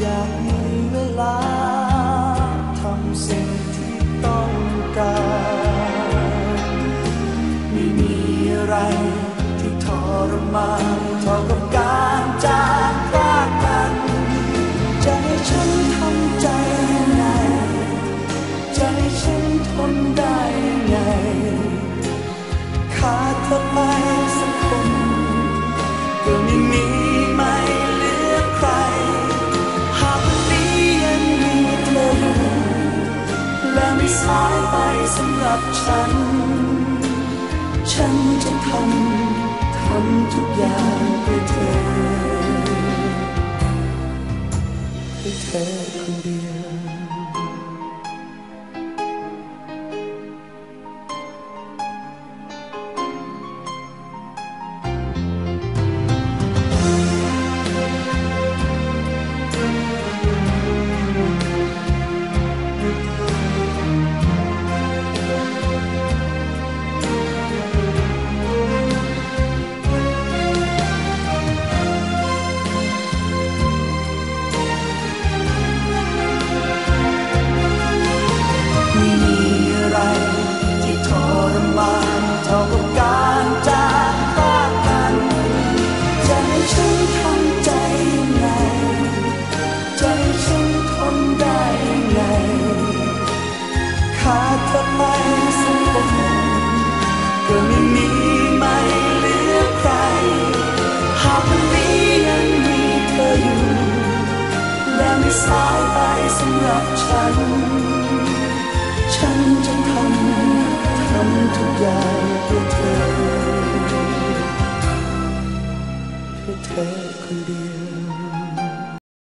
อยากมีเวลาทำสิ่งที่ต้องการไม่มีอะไรที่ทรมานเท่ากับการจาก สายไปสำหรับฉัน ฉันจะทำทำทุกอย่างเพื่อเธอ ขาดเธอไปสักคนก็ไม่มีไม่เหลือใคร หากวันนี้ยังมีเธออยู่ และไม่สายไปสำหรับฉัน ฉันจะทำทำทุกอย่างเพื่อเธอ เพื่อเธอคนเดียว